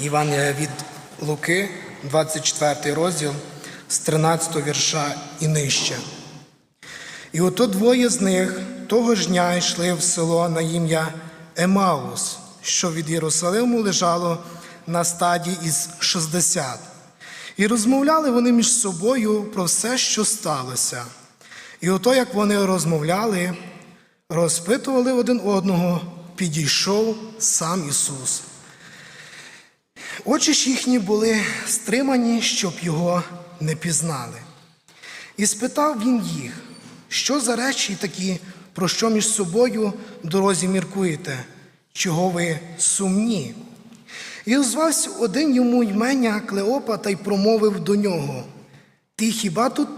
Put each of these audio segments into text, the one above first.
Івангелія від Луки, 24 розділ з 13 вірша і нижче. І ото двоє з них того ж дня йшли в село на ім'я Емаус, що від Єрусалиму лежало на стадії із 60. І розмовляли вони між собою про все, що сталося. І ото, як вони розмовляли, розпитували один одного, підійшов сам Ісус. Очі ж їхні були стримані, щоб його не пізнали. І спитав він їх, що за речі такі, про що між собою дорозі міркуєте, чого ви сумні? І озвався один йому ймення Клеопа та й промовив до нього: Ти хіба тут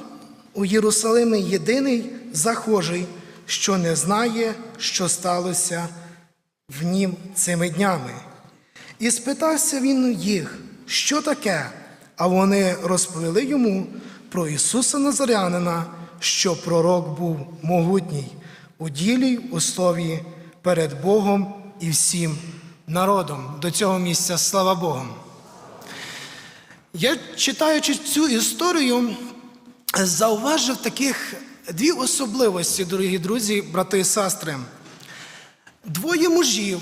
у Єрусалимі єдиний захожий, що не знає, що сталося в нім цими днями? І спитався він їх, що таке, а вони розповіли йому про Ісуса Назарянина, що пророк був могутній у ділі у слові перед Богом і всім народом. До цього місця слава Богу. Я читаючи цю історію, зауважив таких дві особливості, дорогі друзі, брати і сестри. Двоє мужів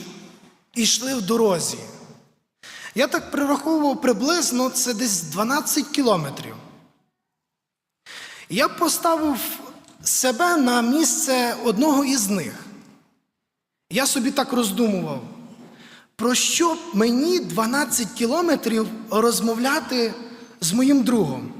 йшли в дорозі. Я так прираховував приблизно це десь 12 кілометрів. Я поставив себе на місце одного із них. Я собі так роздумував, про що мені 12 кілометрів розмовляти з моїм другом.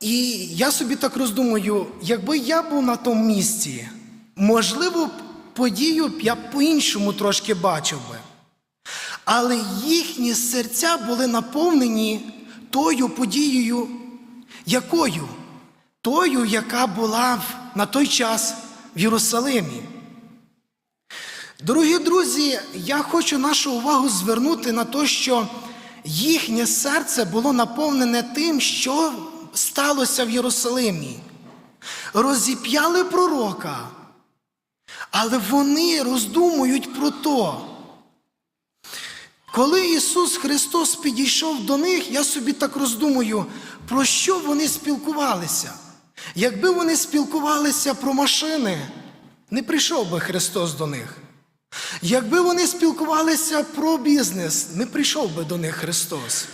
І я собі так роздумую, якби я був на тому місці, можливо, подію я по-іншому трошки бачив би. Але їхні серця були наповнені тою подією, якою? Тою, яка була на той час в Єрусалимі. Дорогі друзі, я хочу нашу увагу звернути на те, що їхнє серце було наповнене тим, що сталося в Єрусалимі. Розіп'яли пророка, але вони роздумують про то. Коли Ісус Христос підійшов до них, я собі так роздумую, про що вони спілкувалися. Якби вони спілкувалися про машини, не прийшов би Христос до них. Якби вони спілкувалися про бізнес, не прийшов би до них Христос.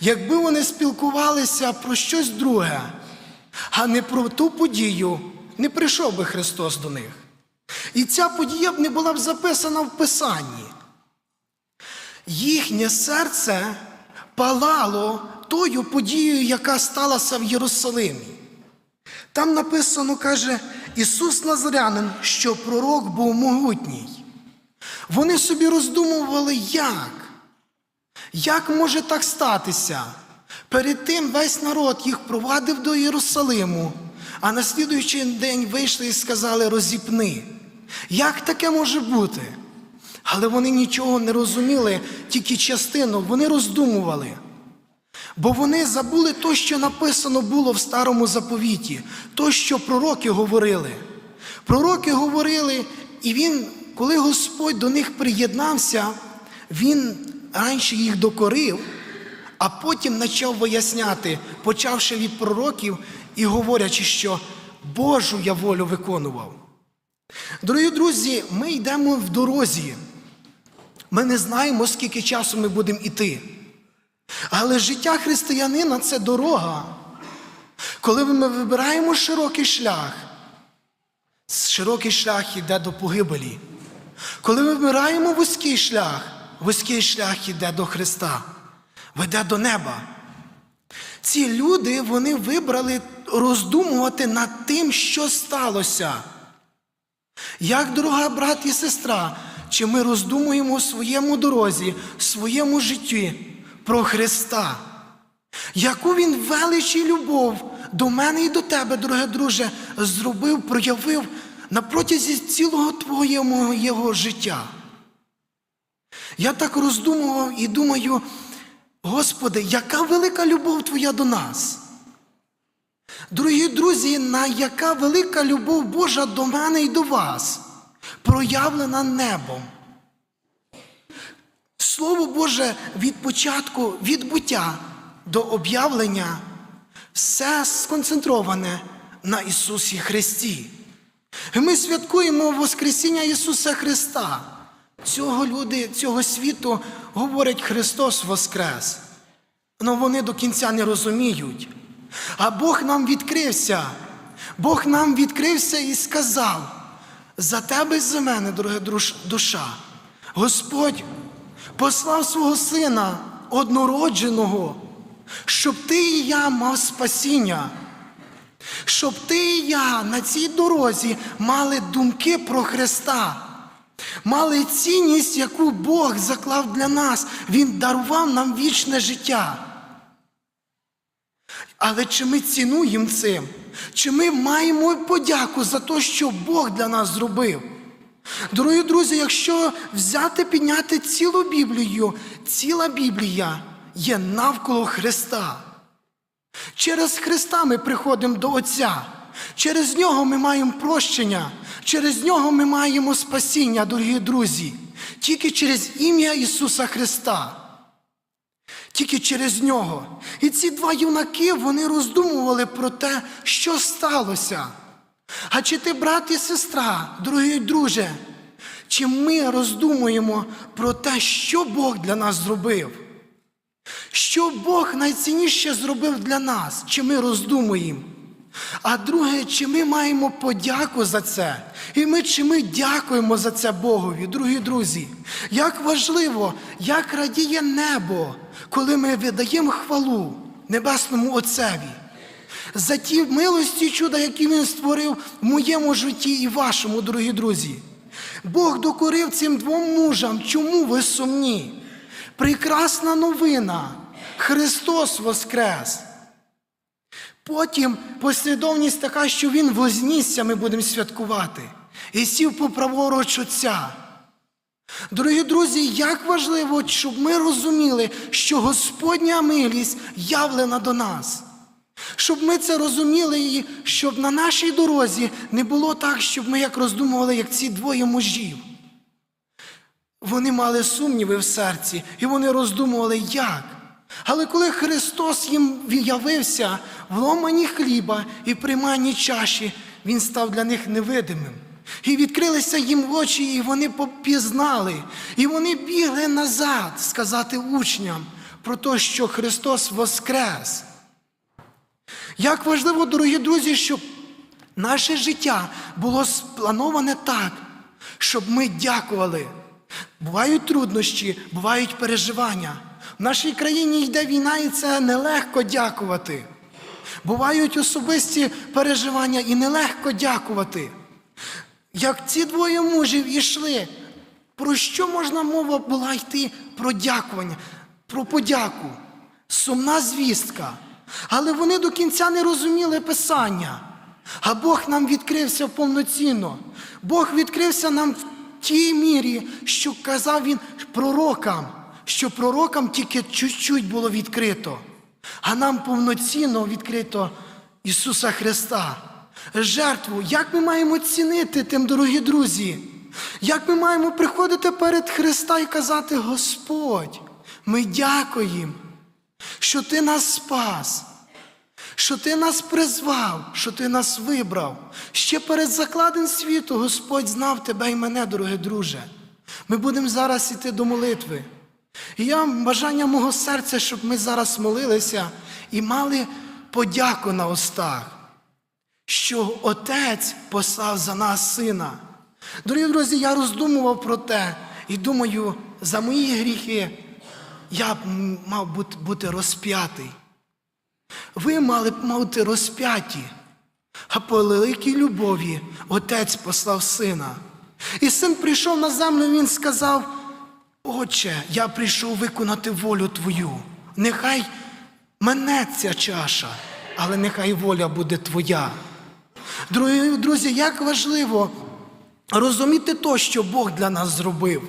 Якби вони спілкувалися про щось друге, а не про ту подію, не прийшов би Христос до них. І ця подія б не була б записана в Писанні. Їхнє серце палало тою подією, яка сталася в Єрусалимі. Там написано, каже, Ісус Назарянин, що пророк був могутній. Вони собі роздумували, як? Як може так статися? Перед тим весь народ їх провадив до Єрусалиму, а на слідуючий день вийшли і сказали розіпни. Як таке може бути? Але вони нічого не розуміли, тільки частину, вони роздумували. Бо вони забули то, що написано було в старому заповіті, то, що пророки говорили. Пророки говорили, і він, коли Господь до них приєднався, він раніше їх докорив, а потім почав виясняти, почавши від пророків і говорячи, що Божу я волю виконував. Дорогі друзі, ми йдемо в дорозі. Ми не знаємо, скільки часу ми будемо йти. Але життя християнина це дорога. Коли ми вибираємо широкий шлях, широкий шлях йде до погибелі. Коли ми вибираємо вузький шлях, вузький шлях йде до Христа, веде до неба. Ці люди вони вибрали роздумувати над тим, що сталося. Як, дорога брат і сестра, чи ми роздумуємо у своєму дорозі, в своєму житті про Христа? Яку Він велич любов до мене і до тебе, дороге друже, зробив, проявив на протязі цілого твоєго його життя? Я так роздумував і думаю, Господи, яка велика любов Твоя до нас? Дорогі друзі, на яка велика любов Божа до мене і до вас, проявлена небом. Слово Боже від початку, від буття до об'явлення, все сконцентроване на Ісусі Христі. Ми святкуємо Воскресіння Ісуса Христа. Цього люди, цього світу говорять Христос Воскрес. Але вони до кінця не розуміють. А Бог нам відкрився. Бог нам відкрився і сказав: за тебе і за мене, дорога душа, Господь послав свого Сина однородженого, щоб ти і я мав спасіння, щоб ти і я на цій дорозі мали думки про Христа. Мали цінність, яку Бог заклав для нас. Він дарував нам вічне життя. Але чи ми цінуємо цим? Чи ми маємо подяку за те, що Бог для нас зробив? Дорогі друзі, якщо взяти підняти цілу Біблію, ціла Біблія є навколо Христа. Через Христа ми приходимо до Отця. Через нього ми маємо прощення, через нього ми маємо спасіння, дорогі друзі, тільки через ім'я Ісуса Христа. Тільки через нього. І ці два юнаки вони роздумували про те, що сталося. А чи ти, брат і сестра, дорогий друже, чи ми роздумуємо про те, що Бог для нас зробив? Що Бог найцінніше зробив для нас, чи ми роздумуємо? А друге, чи ми маємо подяку за це? І ми чи ми дякуємо за це Богові, другі друзі. Як важливо, як радіє небо, коли ми видаємо хвалу Небесному Отцеві. За ті милості і чуда, які він створив в моєму житті і вашому, дорогі друзі. Бог докорив цим двом мужам, чому ви сумні? Прекрасна новина. Христос Воскрес. Потім послідовність така, що Він вознісся, ми будемо святкувати, і сів по праворуч Отця. Дорогі друзі, як важливо, щоб ми розуміли, що Господня милість явлена до нас. Щоб ми це розуміли, і щоб на нашій дорозі не було так, щоб ми як роздумували, як ці двоє мужів. Вони мали сумніви в серці, і вони роздумували, як. Але коли Христос їм явився в ломані хліба і прийманні чаші, Він став для них невидимим. І відкрилися їм очі, і вони попізнали, і вони бігли назад сказати учням про те, що Христос воскрес. Як важливо, дорогі друзі, щоб наше життя було сплановане так, щоб ми дякували. Бувають труднощі, бувають переживання. В нашій країні йде війна, і це нелегко дякувати. Бувають особисті переживання і нелегко дякувати. Як ці двоє мужів ішли, про що можна мова була йти про дякування, про подяку? Сумна звістка. Але вони до кінця не розуміли Писання. А Бог нам відкрився повноцінно. Бог відкрився нам в тій мірі, що казав він пророкам, що пророкам тільки чуть-чуть було відкрито, а нам повноцінно відкрито Ісуса Христа. Жертву, як ми маємо цінити тим, дорогі друзі? Як ми маємо приходити перед Христа і казати, Господь, ми дякуємо, що Ти нас спас, що Ти нас призвав, що Ти нас вибрав. Ще перед закладом світу Господь знав тебе і мене, дороге друже. Ми будемо зараз іти до молитви. І я бажання мого серця, щоб ми зараз молилися і мали подяку на устах, що Отець послав за нас сина. Дорогі друзі, я роздумував про те і думаю, за мої гріхи я б мав бути, розп'ятий. Ви мали б бути розп'яті, а по великій любові Отець послав сина. І син прийшов на землю, він сказав: Отче, я прийшов виконати волю Твою. Нехай мене ця чаша, але нехай воля буде Твоя. Друзі, як важливо розуміти то, що Бог для нас зробив.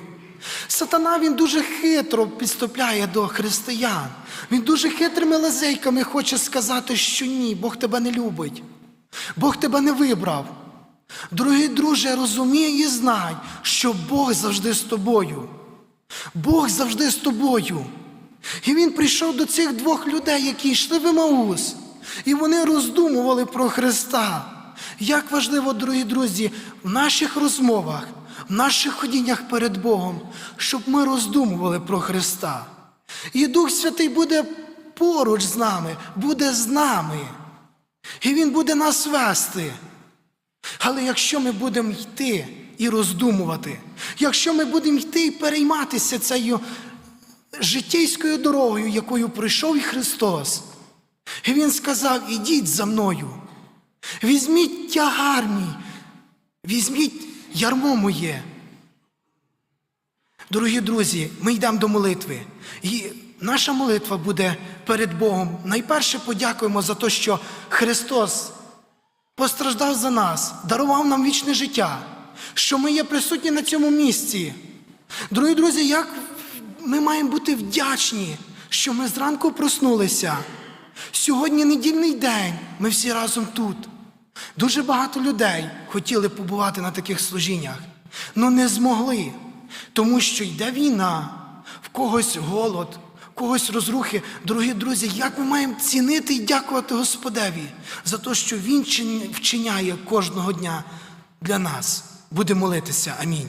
Сатана він дуже хитро підступляє до християн. Він дуже хитрими лазейками хоче сказати, що ні, Бог тебе не любить. Бог тебе не вибрав. Дорогий друже, розумій і знай, що Бог завжди з тобою. Бог завжди з тобою. І він прийшов до цих двох людей, які йшли в Емаус, і вони роздумували про Христа. Як важливо, дорогі друзі, в наших розмовах, в наших ходіннях перед Богом, щоб ми роздумували про Христа. І Дух Святий буде поруч з нами, буде з нами. І Він буде нас вести. Але якщо ми будемо йти і роздумувати, якщо ми будемо йти і перейматися цією життєйською дорогою, якою пройшов і Христос, і Він сказав: ідіть за мною, візьміть тягар мій, візьміть ярмо моє. Дорогі друзі, ми йдемо до молитви. І наша молитва буде перед Богом. Найперше подякуємо за те, що Христос постраждав за нас, дарував нам вічне життя, що ми є присутні на цьому місці. Дорогі друзі, як ми маємо бути вдячні, що ми зранку проснулися. Сьогодні недільний день, ми всі разом тут. Дуже багато людей хотіли побувати на таких служіннях, але не змогли, тому що йде війна, в когось голод, в когось розрухи. Дорогі друзі, як ми маємо цінити і дякувати Господеві за те, що Він вчиняє кожного дня для нас. Будемо молитися. Амінь.